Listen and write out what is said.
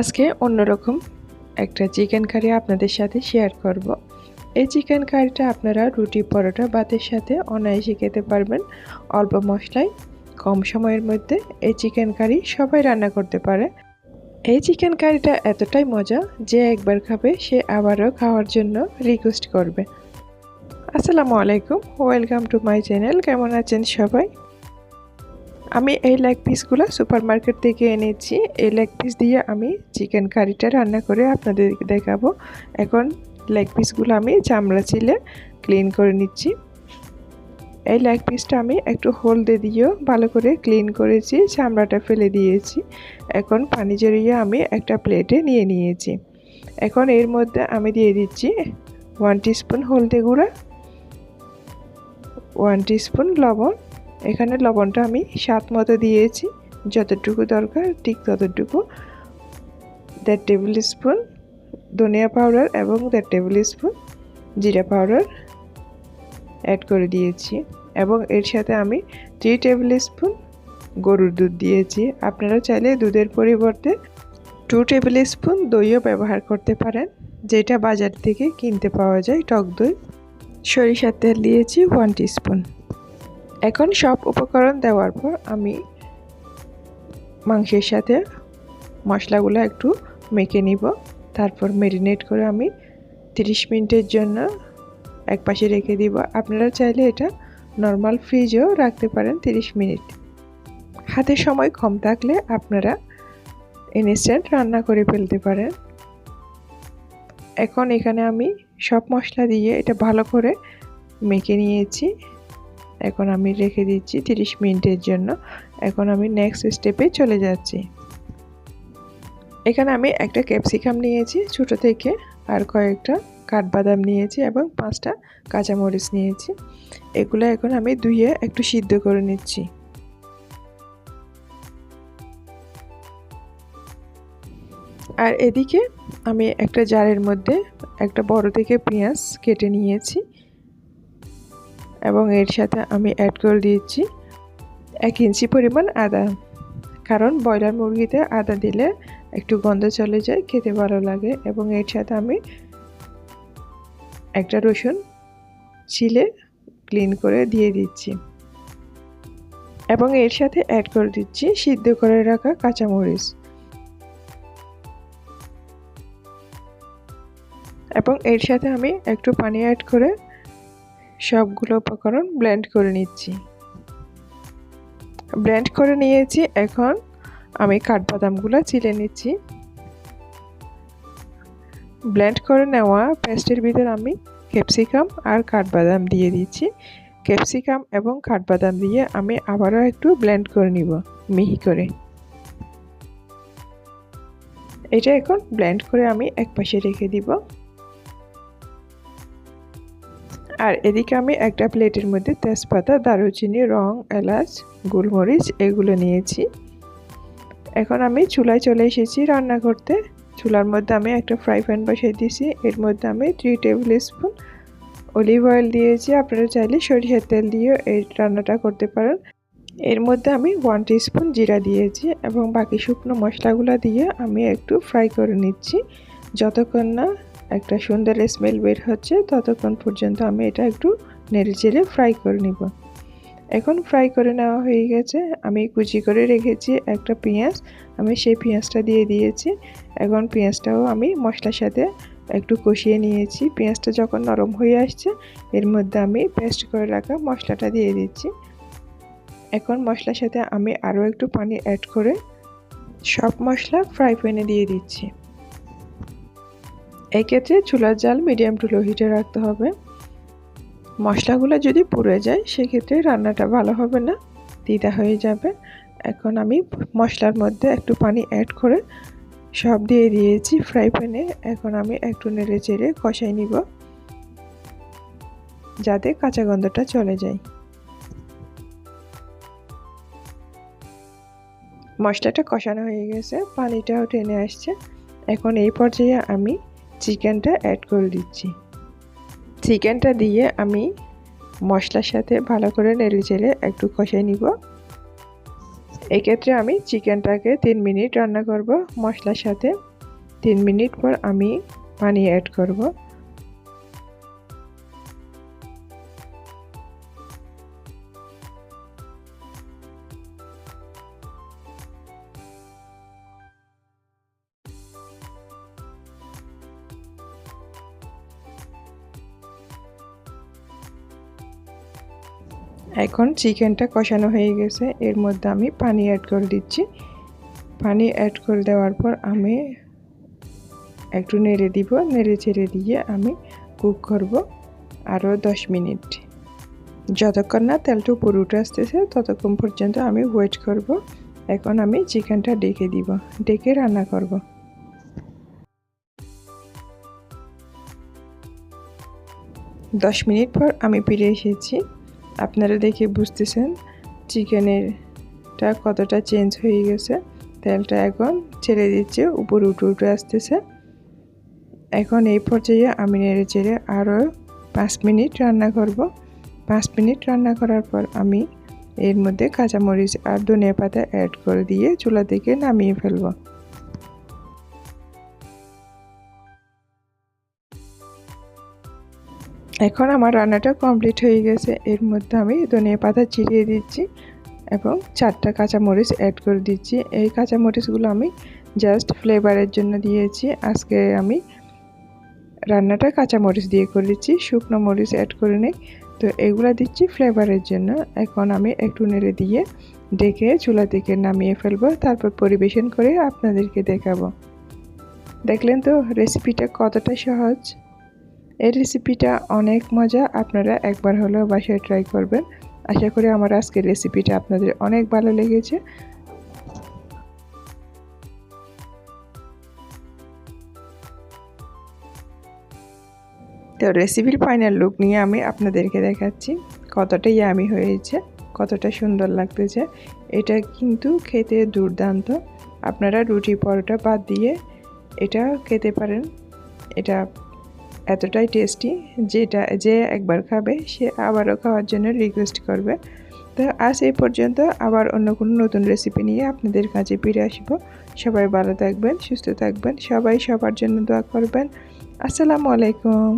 আজকে অন্যরকম একটা চিকেন কারি আপনাদের সাথে শেয়ার করব। এই চিকেন কারিটা আপনারা রুটি, পরোটা, ভাতের সাথে অনায়াসে খেতে পারবেন। অল্প মশলায়, কম সময়ের মধ্যে এই চিকেন কারি সবাই রান্না করতে পারে। এই চিকেন কারিটা এতটাই মজা যে একবার খাবে, সে আবারও খাওয়ার জন্য রিকোয়েস্ট করবে। আসসালামু আলাইকুম ওয়েলকাম টু মাই চ্যানেল কেমন আছেন সবাই? আমি এই লেগ পিসগুলো সুপার মার্কেট থেকে এনেছি। এই লেগ পিস দিয়ে আমি চিকেন কারিটা রান্না করে আপনাদেরকে দেখাবো। এখন লেগ পিসগুলো আমি চামড়া ছিলে ক্লিন করে নিচ্ছি। এই লেগ পিসটা আমি একটু হলদে দিয়েও ভালো করে ক্লিন করেছি, চামড়াটা ফেলে দিয়েছি। এখন পানি জড়িয়ে আমি একটা প্লেটে নিয়ে নিয়েছি। এখন এর মধ্যে আমি দিয়ে দিচ্ছি ওয়ান টিস্পুন হলদে গুঁড়া ওয়ান টিস্পুন লবণ এখানে লবণটা আমি স্বাদ মতো দিয়েছি। যতটুকু দরকার, ঠিক ততটুকু। দেড় টেবিল স্পুন ধনিয়া পাউডার এবং দেড় টেবিল স্পুন জিরা পাউডার অ্যাড করে দিয়েছি। এবং এর সাথে আমি থ্রি টেবিল স্পুন গরুর দুধ দিয়েছি। আপনারা চাইলে দুধের পরিবর্তে টু টেবিল স্পুন দইও ব্যবহার করতে পারেন। যেটা বাজার থেকে কিনতে পাওয়া যায় টক দই। সরিষার তেল দিয়েছি ওয়ান টিস্পুন এখন সব উপকরণ দেওয়ার পর আমি মাংসের সাথে মশলাগুলো একটু মেখে নিব। তারপর ম্যারিনেট করে আমি 30 মিনিটের জন্য এক পাশে রেখে দিব। আপনারা চাইলে এটা নর্মাল ফ্রিজেও রাখতে পারেন 30 মিনিট। হাতে সময় কম থাকলে আপনারা ইনস্ট্যান্ট রান্না করে ফেলতে পারেন। এখন এখানে আমি সব মশলা দিয়ে এটা ভালো করে মেখে নিয়েছি। এখন আমি রেখে দিচ্ছি 30 মিনিটের জন্য। এখন আমি নেক্সট স্টেপে চলে যাচ্ছি। এখানে আমি একটা ক্যাপসিকাম নিয়েছি ছোটো থেকে, আর কয়েকটা কাঠবাদাম নিয়েছি এবং পাঁচটা কাঁচামরিচ নিয়েছি। এগুলো এখন আমি ধুয়ে একটু সিদ্ধ করে নিচ্ছি। আর এদিকে আমি একটা জারের মধ্যে একটা বড় থেকে পেঁয়াজ কেটে নিয়েছি। এবং এর সাথে আমি অ্যাড করে দিয়েছি এক ইঞ্চি পরিমাণ আদা। কারণ ব্রয়লার মুরগিতে আদা দিলে একটু গন্ধ চলে যায়, খেতে ভালো লাগে এবং এর সাথে আমি একটা রসুন ছিলে ক্লিন করে দিয়ে দিচ্ছি। এবং এর সাথে অ্যাড করে দিচ্ছি সিদ্ধ করে রাখা কাঁচামরিচ। এবং এর সাথে আমি একটু পানি অ্যাড করে সবগুলো উপকরণ ব্লেন্ড করে নিচ্ছি। ব্লেন্ড করে নিয়েছি, এখন আমি কাঠবাদামগুলো চিলে নিচ্ছি। ব্লেন্ড করে নেওয়া পেস্টের ভিতর আমি ক্যাপসিকাম আর কাঠবাদাম দিয়ে দিচ্ছি। ক্যাপসিকাম এবং কাঠবাদাম দিয়ে আমি আবারও একটু ব্লেন্ড করে নিব, মিহি করে। এটা এখন ব্লেন্ড করে আমি এক পাশে রেখে দিব। আর এদিকে আমি একটা প্লেটের মধ্যে তেজপাতা, দারুচিনি, রং, এলাচ, গোলমরিচ এগুলো নিয়েছি। এখন আমি চুলায় চলে এসেছি রান্না করতে। চুলার মধ্যে আমি একটা ফ্রাই প্যান বসিয়ে দিয়েছি। এর মধ্যে আমি three tablespoon olive oil দিয়েছি। আপনারা চাইলে সরিষার তেল দিয়েও এই রান্নাটা করতে পারেন। এর মধ্যে আমি ওয়ান স্পুন জিরা দিয়েছি এবং বাকি শুকনো মশলাগুলো দিয়ে আমি একটু ফ্রাই করে নিচ্ছি। যতক্ষণ না একটা সুন্দর স্মেল বের হচ্ছে, ততক্ষণ পর্যন্ত আমি এটা একটু নেড়ে চেড়ে ফ্রাই করে নিব। এখন ফ্রাই করে নেওয়া হয়ে গেছে। আমি কুচি করে রেখেছি একটা পেঁয়াজ। আমি সেই পেঁয়াজটা দিয়ে দিয়েছি। এখন পেঁয়াজটাও আমি মশলার সাথে একটু কষিয়ে নিয়েছি। পেঁয়াজটা যখন নরম হয়ে আসছে, এর মধ্যে আমি পেস্ট করে রাখা মশলাটা দিয়ে দিচ্ছি। এখন মশলার সাথে আমি আরও একটু পানি অ্যাড করে সব মশলা ফ্রাই প্যানে দিয়ে দিচ্ছি। এক্ষেত্রে চুলার জাল মিডিয়াম টু লো হিটে রাখতে হবে। মশলাগুলো যদি পুড়ে যায়, সেক্ষেত্রে রান্নাটা ভালো হবে না দিদা হয়ে যাবে। এখন আমি মশলার মধ্যে একটু পানি অ্যাড করে সব দিয়ে দিয়েছি ফ্রাই প্যানে এখন আমি একটু নেড়ে চেড়ে কষাই নিব, যাতে কাঁচা গন্ধটা চলে যায়। মশলাটা কষানো হয়ে গেছে, পানিটাও টেনে আসছে। এখন এই পর্যায়ে আমি চিকেনটা অ্যাড করে দিচ্ছি। চিকেনটা দিয়ে আমি মশলার সাথে ভালো করে নেড়ে চেড়ে একটু কষাই নিব। এক্ষেত্রে আমি চিকেনটাকে তিন মিনিট রান্না করব, মশলার সাথে তিন মিনিট পর আমি পানি অ্যাড করব। এখন চিকেনটা কষানো হয়ে গেছে। এর মধ্যে আমি পানি অ্যাড করে দিচ্ছি। পানি অ্যাড করে দেওয়ার পর আমি একটু নেড়ে দিব। নেড়ে চেড়ে দিয়ে আমি কুক করব আরও দশ মিনিট। যতক্ষণ না তেলটা উপরে উঠে আসতেছে, ততক্ষণ পর্যন্ত আমি ওয়েট করব। এখন আমি চিকেনটা ডেকে দিব। ডেকে রান্না করব। দশ মিনিট পর আমি ফিরে এসেছি। আপনারা দেখে বুঝতেছেন চিকেনেরটা কতটা চেঞ্জ হয়ে গেছে। তেলটা এখন ছেড়ে দিচ্ছে, উপরে উঠে উঠে আসতেছে। এখন এই পর্যায়ে আমি নেড়ে চেড়ে আরও পাঁচ মিনিট রান্না করব। পাঁচ মিনিট রান্না করার পর আমি এর মধ্যে কাঁচামরিচ আর ধনিয়া পাতা অ্যাড করে দিয়ে চুলা থেকে নামিয়ে ফেলব। এখন আমার রান্নাটা কমপ্লিট হয়ে গেছে। এর মধ্যে আমি ধনিয়া পাতা চিরিয়ে দিচ্ছি এবং চারটা কাঁচামরিচ অ্যাড করে দিচ্ছি। এই কাঁচামরিচগুলো আমি জাস্ট ফ্লেভারের জন্য দিয়েছি। আজকে আমি রান্নাটা কাঁচামরিচ দিয়ে করেছি, শুকনো মরিচ অ্যাড করে নেই। তো এগুলো দিচ্ছি ফ্লেভারের জন্য। এখন আমি একটু নেড়ে দিয়ে ডেকে চুলা থেকে নামিয়ে ফেলব। তারপর পরিবেশন করে আপনাদেরকে দেখাবো। দেখলেন তো রেসিপিটা কতটা সহজ। এই রেসিপিটা অনেক মজা, আপনারা একবার হলেও বাসায় ট্রাই করবেন। আশা করি আমার আজকের রেসিপিটা আপনাদের অনেক ভালো লেগেছে। তো রেসিপির ফাইনাল লুক নিয়ে আমি আপনাদেরকে দেখাচ্ছি, কতটা ইয়ামি হয়েছে, কতটা সুন্দর লাগতেছে। এটা কিন্তু খেতে দুর্দান্ত। আপনারা রুটি, পরোটা বাদ দিয়ে এটা খেতে পারেন। এটা এতটাই টেস্টি যেটা যে একবার খাবে, সে আবারও খাওয়ার জন্য রিকোয়েস্ট করবে। তো আজ এই পর্যন্ত আবার অন্য কোনো নতুন রেসিপি নিয়ে আপনাদের কাছে ফিরে আসব। সবাই ভালো থাকবেন, সুস্থ থাকবেন, সবাই সবার জন্য দোয়া করবেন। আসসালামু আলাইকুম।